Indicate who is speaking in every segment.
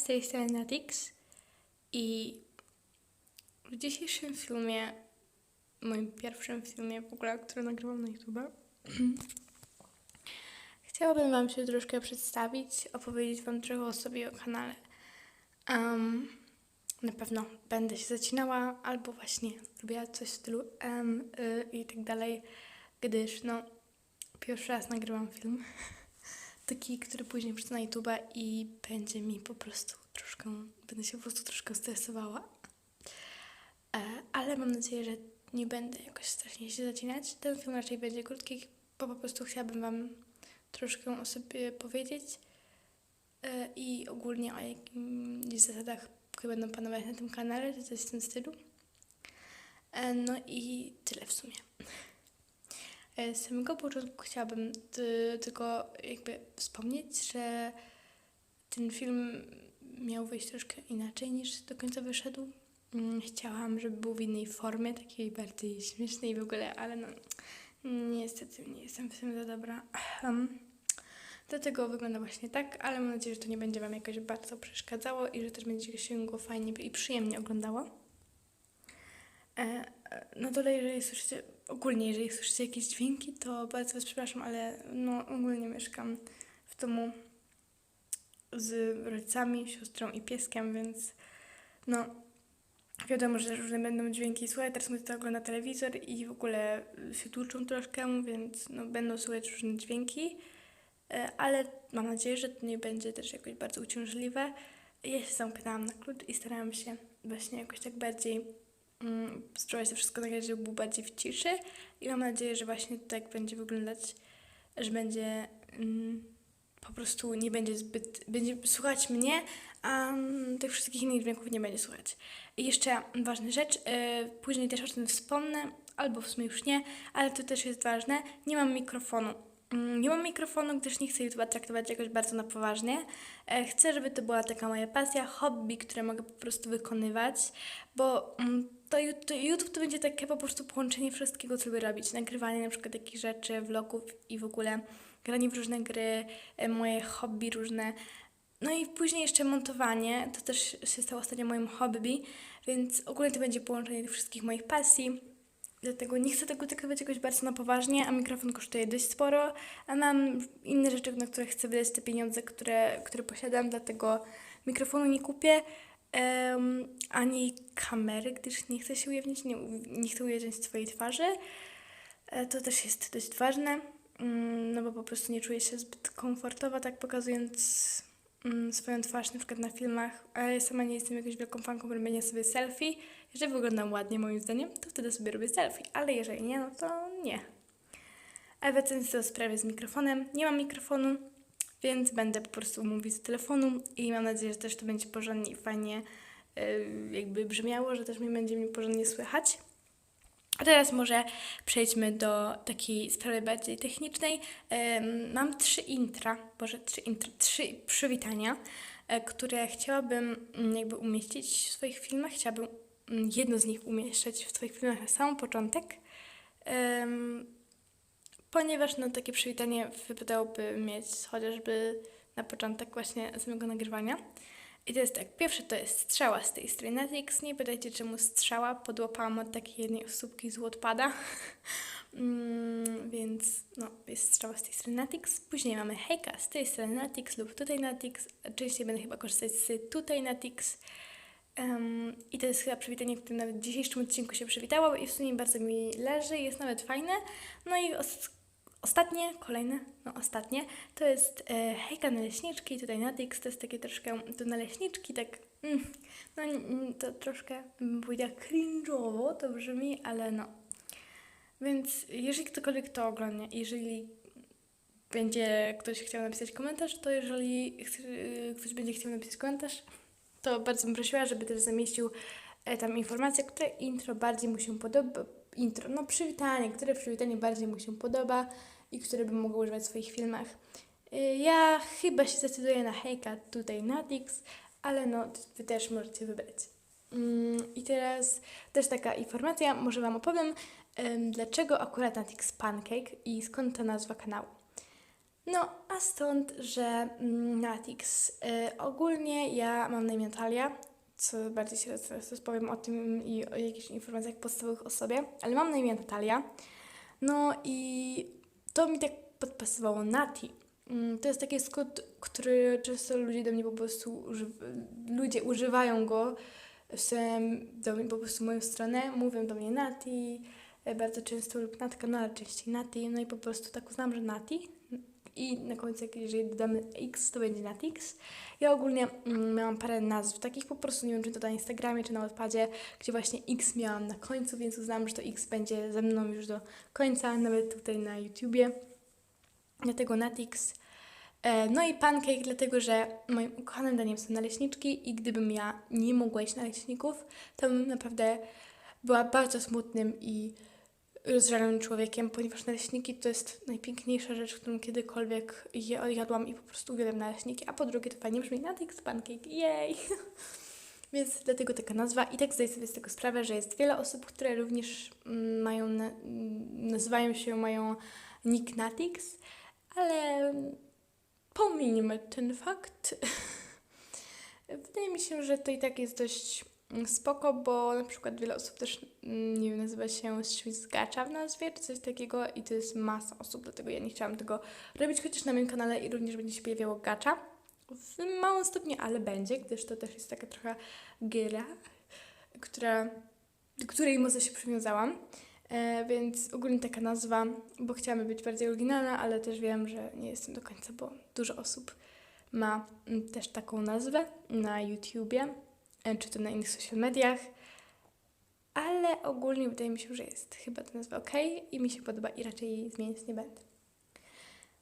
Speaker 1: Z tej strony Natix i w dzisiejszym filmie, moim pierwszym filmie w ogóle, który nagrywam na YouTube, chciałabym Wam się troszkę przedstawić, opowiedzieć Wam trochę o sobie i o kanale. Um, na pewno będę się zacinała albo właśnie robiła coś w stylu M y, i tak dalej, gdyż no pierwszy raz nagrywam film. taki, który później wrzucę na YouTube i będzie mi po prostu troszkę, będę się po prostu troszkę stresowała. E, ale mam nadzieję, że nie będę jakoś strasznie się zacinać. Ten film raczej będzie krótki, bo po prostu chciałabym Wam troszkę o sobie powiedzieć e, i ogólnie o jakichś zasadach, które będą panować na tym kanale, czy coś w tym stylu. E, no i tyle w sumie. E, Z samego początku chciałabym ty, tylko jakby wspomnieć, że ten film miał wyjść troszkę inaczej niż do końca wyszedł. Mm, Chciałam, żeby był w innej formie, takiej bardziej śmiesznej w ogóle, ale no niestety nie jestem w tym za dobra. Dlatego wygląda właśnie tak, ale mam nadzieję, że to nie będzie Wam jakoś bardzo przeszkadzało i że też będzie się go fajnie i przyjemnie oglądało. E, e, No dole, jeżeli słyszycie, ogólnie jeżeli słyszycie jakieś dźwięki, to bardzo Was przepraszam, ale no ogólnie mieszkam w domu z rodzicami, siostrą i pieskiem, więc no wiadomo, że różne będą dźwięki słychać. Teraz mówię to ogląda telewizor i w ogóle się tłuczą troszkę, więc no będą słychać różne dźwięki, e, ale mam nadzieję, że to nie będzie też jakoś bardzo uciążliwe. Ja się zamknęłam na klucz i starałam się właśnie jakoś tak bardziej mm, spróbować to wszystko nagrać, żeby był bardziej w ciszy i mam nadzieję, że właśnie tak będzie wyglądać, że będzie mm, po prostu nie będzie zbyt, będzie słuchać mnie, a mm, tych wszystkich innych dźwięków nie będzie słuchać. I jeszcze ważna rzecz, yy, później też o tym wspomnę, albo w sumie już nie, ale to też jest ważne, nie mam mikrofonu. Mm, Nie mam mikrofonu, gdyż nie chcę YouTube'a traktować jakoś bardzo na poważnie. E, Chcę, żeby to była taka moja pasja, hobby, które mogę po prostu wykonywać, bo mm, to, to YouTube to będzie takie po prostu połączenie wszystkiego, co lubię robić. Nagrywanie na przykład takich rzeczy, vlogów i w ogóle granie w różne gry, e, moje hobby różne. No i później jeszcze montowanie, to też się stało ostatnio moim hobby, więc ogólnie to będzie połączenie tych wszystkich moich pasji. Dlatego nie chcę tego traktować jakoś bardzo na poważnie, a mikrofon kosztuje dość sporo, a mam inne rzeczy, na które chcę wydać te pieniądze, które, które posiadam, dlatego mikrofonu nie kupię, em, ani kamery, gdyż nie chcę się ujawnić, nie, nie chcę swojej twarzy. E, To też jest dość ważne, mm, no bo po prostu nie czuję się zbyt komfortowa, tak pokazując mm, swoją twarz na przykład na filmach, a ja sama nie jestem jakąś wielką fanką robienia sobie selfie. Jeżeli wyglądam ładnie moim zdaniem, to wtedy sobie robię selfie, ale jeżeli nie, no to nie. A wracając do sprawy z mikrofonem, nie mam mikrofonu, więc będę po prostu mówić z telefonu i mam nadzieję, że też to będzie porządnie i fajnie yy, jakby brzmiało, że też mnie będzie mnie porządnie słychać. A teraz może przejdźmy do takiej sprawy bardziej technicznej. Mam trzy intra, boże, trzy intra, trzy przywitania, e, które chciałabym mm, jakby umieścić w swoich filmach. Chciałabym mm, jedno z nich umieszczać w swoich filmach na sam początek, ponieważ no, takie przywitanie wypadałoby mieć chociażby na początek właśnie samego nagrywania. I to jest tak, pierwsze to jest strzała z tej strony Netflix. Nie pytajcie czemu strzała, podłapałam od takiej jednej osóbki z Wattpada. mm, więc no, jest strzała z tej strony Netflix. Później mamy hejka z tej strony Netflix lub tutaj Netflix. Częściej będę chyba korzystać z tutaj Netflix. Um, I to jest chyba przywitanie, w którym nawet w dzisiejszym odcinku się przywitałam i w sumie bardzo mi leży, jest nawet fajne. No i os- ostatnie, kolejne, no ostatnie, to jest e, hejka naleśniczki, tutaj Natix, to jest takie troszkę, to naleśniczki, tak, mm, no to troszkę bym powiedziała cringe'owo to brzmi, ale no. Więc jeżeli ktokolwiek to ogląda, jeżeli będzie ktoś chciał napisać komentarz, to jeżeli chce, ktoś będzie chciał napisać komentarz, to bardzo bym prosiła, żeby też zamieścił e, tam informacje, które intro bardziej mu się podoba, intro, no przywitanie, które przywitanie bardziej mu się podoba i które bym mogła używać w swoich filmach. Y, Ja chyba się zdecyduję na hejka tutaj Natix, ale no wy też możecie wybrać. Mm, I teraz też taka informacja, może Wam opowiem, em, dlaczego akurat Natix Pancake i skąd ta nazwa kanału. No, a stąd, że mm, Natix. Y, ogólnie ja mam na imię Natalia, co bardziej się teraz powiem o tym i o jakichś informacjach podstawowych o sobie, ale mam na imię Natalia. No i to mi tak podpasowało Nati. Mm, To jest taki skrót, który często ludzie do mnie po prostu ludzie używają go do mnie po prostu moją stronę, mówią do mnie Nati e, bardzo często lub Natka, no ale częściej Nati, no i po prostu tak uznam, że Nati i na końcu, jak jeżeli dodamy X, to będzie Natix. Ja ogólnie mm, miałam parę nazw, takich po prostu, nie wiem, czy to na Instagramie, czy na Wattpadzie, gdzie właśnie X miałam na końcu, więc uznałam, że to X będzie ze mną już do końca, nawet tutaj na YouTubie. Dlatego Natix. E, No i pancake, dlatego że moim ukochanym daniem są naleśniczki i gdybym ja nie mogła jeść naleśników, to bym naprawdę była bardzo smutnym i rozżalonym człowiekiem, ponieważ naleśniki to jest najpiękniejsza rzecz, którą kiedykolwiek je jadłam i po prostu uwielbiam naleśniki, a po drugie to fajnie brzmi Natix Pancake, jej! Więc dlatego taka nazwa i tak zdaję sobie z tego sprawę, że jest wiele osób, które również mm, mają, na, nazywają się, mają nick Natix, ale pomijmy ten fakt. Wydaje mi się, że to i tak jest dość spoko, bo na przykład wiele osób też, mm, nie wiem, nazywa się ślizgacza w nazwie, czy coś takiego i to jest masa osób, dlatego ja nie chciałam tego robić, chociaż na moim kanale i również będzie się pojawiało gacza. W małym stopniu, ale będzie, gdyż to też jest taka trochę gira, która, do której mocno się przywiązałam. E, więc ogólnie taka nazwa, bo chciałam być bardziej oryginalna, ale też wiem, że nie jestem do końca, bo dużo osób ma mm, też taką nazwę na YouTubie, czy to na innych social mediach, ale ogólnie wydaje mi się, że jest chyba ta nazwa ok i mi się podoba i raczej jej zmieniać nie będę.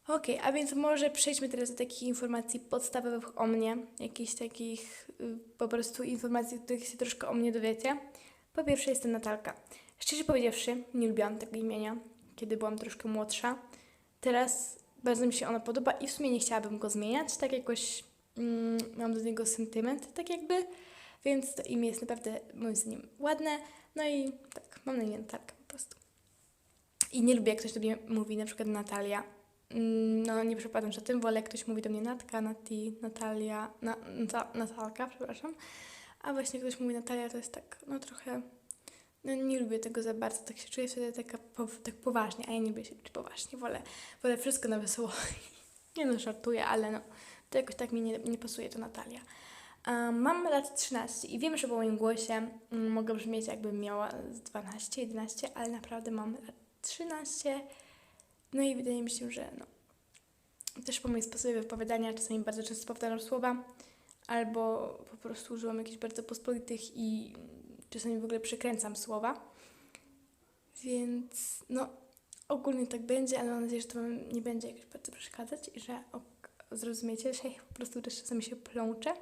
Speaker 1: Ok, a więc może przejdźmy teraz do takich informacji podstawowych o mnie, jakichś takich y, po prostu informacji, których się troszkę o mnie dowiecie. Po pierwsze jestem Natalka. Szczerze powiedziawszy, nie lubiłam tego imienia, kiedy byłam troszkę młodsza. Teraz bardzo mi się ono podoba i w sumie nie chciałabym go zmieniać, tak jakoś mm, mam do niego sentyment, tak jakby, więc to imię jest naprawdę moim zdaniem ładne, no i tak, mam na imię Natalka po prostu. I nie lubię, jak ktoś do mnie mówi na przykład Natalia. Mm, No, nie przepadam za tym, wolę jak ktoś mówi do mnie Natka, Nati, Natalia, na, Nata, Natalka, przepraszam. A właśnie ktoś mówi Natalia, to jest tak, no trochę, no nie lubię tego za bardzo, tak się czuję wtedy taka, po, tak poważnie, a ja nie lubię się czuć poważnie, wolę, wolę wszystko na wesoło. nie no, żartuję, ale no, to jakoś tak mi nie, nie pasuje to Natalia. Mam lat 13 i wiem, że po moim głosie mm, mogę brzmieć jakbym miała z 12, 11, ale naprawdę mam lat 13. No i wydaje mi się, że no, też po moim sposobie wypowiadania czasami bardzo często powtarzam słowa, albo po prostu używam jakichś bardzo pospolitych i czasami w ogóle przekręcam słowa. Więc no, ogólnie tak będzie, ale mam nadzieję, że to wam nie będzie jakoś bardzo przeszkadzać i że ok, zrozumiecie, że ja po prostu też czasami się plączę.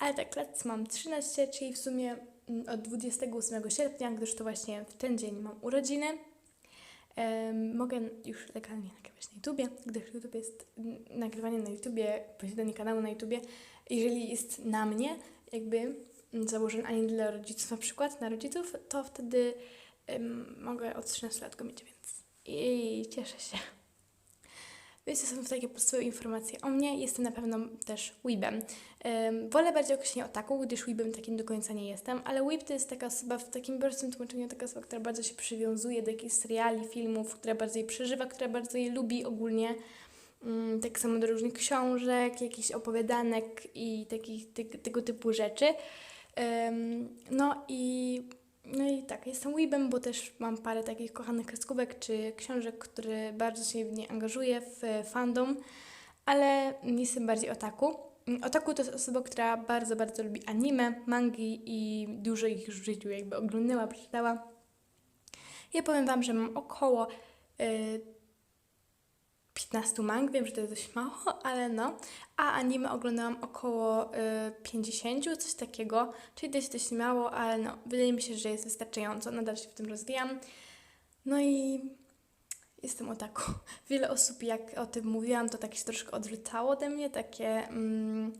Speaker 1: Ale tak, lat mam 13, czyli w sumie mm, od 28 sierpnia, gdyż to właśnie w ten dzień mam urodziny. Mogę już legalnie nagrywać na YouTubie, gdyż YouTube jest mm, nagrywanie na YouTubie, posiadanie kanału na YouTubie, jeżeli jest na mnie, jakby mm, założony, a nie dla rodziców na przykład, na rodziców, to wtedy mogę od 13 lat go mieć, więc i cieszę się. Więc to są takie podstawowe informacje o mnie. Jestem na pewno też weebem. Um, wolę bardziej określenie otaku, gdyż weebem takim do końca nie jestem, ale weeb to jest taka osoba w takim prostym tłumaczeniu, taka osoba, która bardzo się przywiązuje do jakichś seriali, filmów, która bardzo je przeżywa, która bardzo je lubi ogólnie. Um, tak samo do różnych książek, jakichś opowiadanek i takich, tego typu rzeczy. Um, no i no i tak, jestem weebem, bo też mam parę takich kochanych kreskówek czy książek, które bardzo się w nie angażuję w fandom, ale jestem bardziej otaku. Otaku to jest osoba, która bardzo, bardzo lubi anime, mangi i dużo ich w życiu jakby oglądała, przeczytała. Ja powiem Wam, że mam około y, 15 mang, wiem, że to jest dość mało, ale no. A anime oglądałam około y, 50, coś takiego, czyli dość, dość mało, ale no, wydaje mi się, że jest wystarczająco, nadal się w tym rozwijam. No i jestem otaku. Wiele osób, jak o tym mówiłam, to tak się troszkę odwracało ode mnie, takie, mm,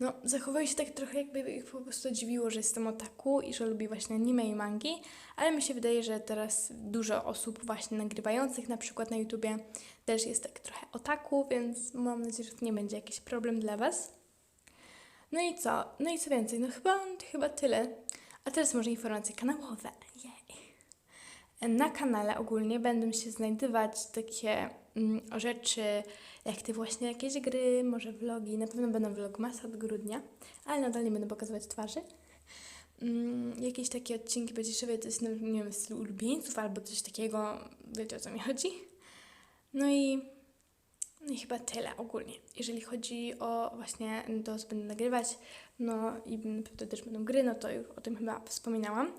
Speaker 1: no, zachowuje się tak trochę jakby ich po prostu dziwiło, że jestem otaku i że lubi właśnie anime i mangi, ale mi się wydaje, że teraz dużo osób właśnie nagrywających na przykład na YouTubie też jest tak trochę otaku, więc mam nadzieję, że to nie będzie jakiś problem dla Was. No i co? No i co więcej? No chyba, chyba tyle. A teraz może informacje kanałowe. Jej. Na kanale ogólnie będą się znajdować takie mm, rzeczy, jak te właśnie jakieś gry, może vlogi. Na pewno będą vlogmasy od grudnia, ale nadal nie będę pokazywać twarzy. Mm, jakieś takie odcinki będzie sobie coś, no, nie wiem, stylu ulubieńców albo coś takiego, wiecie o co mi chodzi. No i, no i chyba tyle ogólnie. Jeżeli chodzi o właśnie to, co będę nagrywać, no i na pewno też będą gry, no to już o tym chyba wspominałam.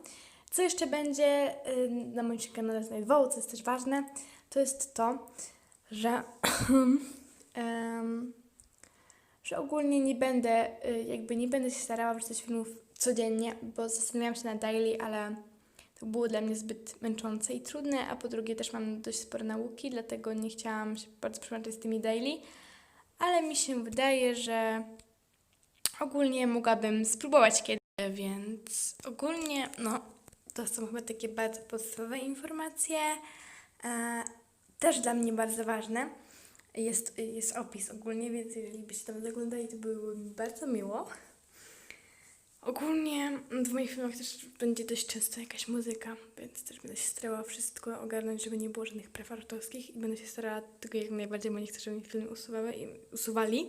Speaker 1: Co jeszcze będzie y, na moim kanale znajdowało, co jest też ważne, to jest to, że, em, że ogólnie nie będę, y, jakby nie będę się starała wrzucać filmów codziennie, bo zastanawiałam się na daily, ale to było dla mnie zbyt męczące i trudne, a po drugie też mam dość spore nauki, dlatego nie chciałam się bardzo przemęczać z tymi daily, ale mi się wydaje, że ogólnie mogłabym spróbować kiedyś, więc ogólnie, no, to są chyba takie bardzo podstawowe informacje. Też dla mnie bardzo ważne jest, jest opis ogólnie, więc jeżeli byście tam zaglądali, to byłoby mi bardzo miło. Ogólnie w moich filmach też będzie dość często jakaś muzyka, więc też będę się starała wszystko ogarnąć, żeby nie było żadnych praw autorskich i będę się starała tego jak najbardziej, bo nie chcę, żeby mi filmy usuwały i usuwali.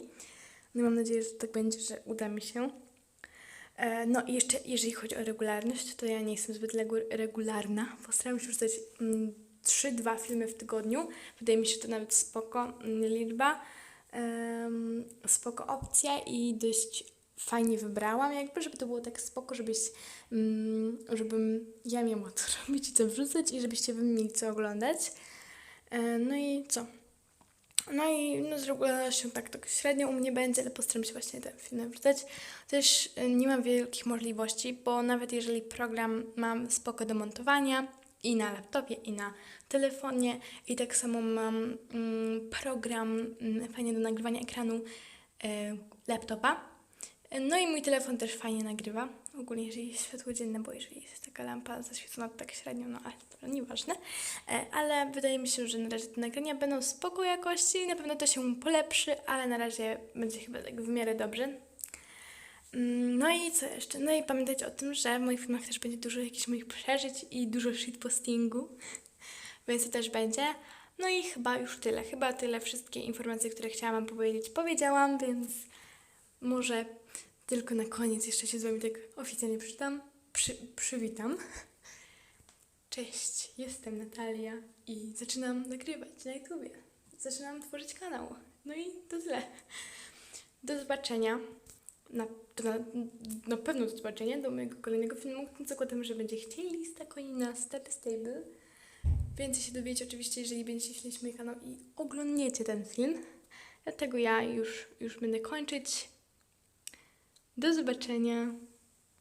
Speaker 1: No i mam nadzieję, że tak będzie, że uda mi się. E, No i jeszcze jeżeli chodzi o regularność, to ja nie jestem zbyt regularna. Postaram się wrzucać mm, 3-2 filmy w tygodniu. Wydaje mi się to nawet spoko mm, liczba. Spoko opcja i dość fajnie wybrałam, jakby, żeby to było tak spoko, żebyś, mm, żebym ja miała co robić i co wrzucać i żebyście wy mieli co oglądać. E, No i co? No i no, z regularnością tak, tak średnio u mnie będzie, ale postaram się właśnie te filmy wrzucać. Też y, nie mam wielkich możliwości, bo nawet jeżeli program mam spoko do montowania i na laptopie, i na telefonie, i tak samo mam mm, program mm, fajnie do nagrywania ekranu y, laptopa. No i mój telefon też fajnie nagrywa. Ogólnie, jeżeli jest światło dzienne, bo jeżeli jest taka lampa zaświecona, tak średnio, no ale to nieważne. E, Ale wydaje mi się, że na razie te nagrania będą spoko jakości, na pewno to się polepszy, ale na razie będzie chyba tak w miarę dobrze. Mm, No i co jeszcze? No i pamiętajcie o tym, że w moich filmach też będzie dużo jakichś moich przeżyć i dużo shitpostingu, więc to też będzie. No i chyba już tyle. Chyba tyle wszystkie informacje, które chciałam wam powiedzieć, powiedziałam, więc może tylko na koniec jeszcze się z Wami tak oficjalnie przytam, przy, przywitam. Cześć, jestem Natalia i zaczynam nagrywać na YouTubie. Zaczynam tworzyć kanał. No i to tyle. Do zobaczenia. Na, to na, na pewno do zobaczenia do mojego kolejnego filmu. Zakładam, że będzie chcieli lista koni na Step Stable. Więcej się dowiecie oczywiście, jeżeli będziecie śledzić mój kanał i oglądniecie ten film. Dlatego ja już, już będę kończyć. Do zobaczenia.